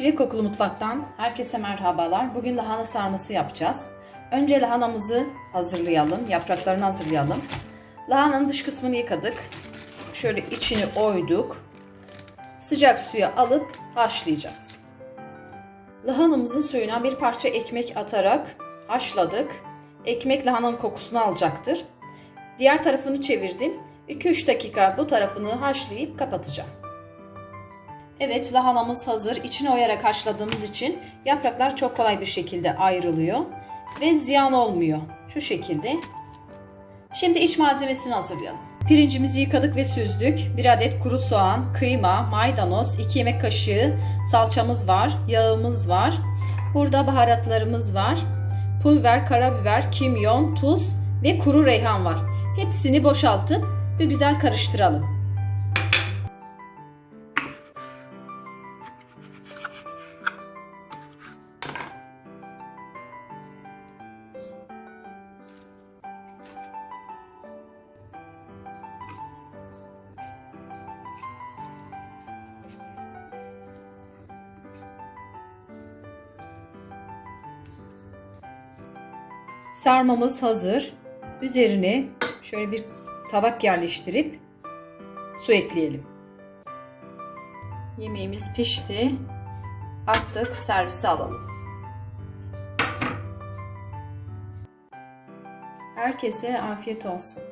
Çilek kokulu mutfaktan herkese merhabalar. Bugün lahana sarması yapacağız. Önce lahanamızı hazırlayalım. Yapraklarını hazırlayalım. Lahananın dış kısmını yıkadık. Şöyle içini oyduk. Sıcak suya alıp haşlayacağız. Lahanamızın suyuna bir parça ekmek atarak haşladık. Ekmek lahananın kokusunu alacaktır. Diğer tarafını çevirdim. 2-3 dakika bu tarafını haşlayıp kapatacağım. Evet lahanamız hazır. İçine oyarak haşladığımız için yapraklar çok kolay bir şekilde ayrılıyor. Ve ziyan olmuyor. Şu şekilde. Şimdi iç malzemesini hazırlayalım. Pirincimizi yıkadık ve süzdük. 1 adet kuru soğan, kıyma, maydanoz, 2 yemek kaşığı salçamız var, yağımız var. Burada baharatlarımız var. Pul biber, karabiber, kimyon, tuz ve kuru reyhan var. Hepsini boşaltıp bir güzel karıştıralım. Sarmamız hazır. Üzerine şöyle bir tabak yerleştirip su ekleyelim. Yemeğimiz pişti. Artık servise alalım. Herkese afiyet olsun.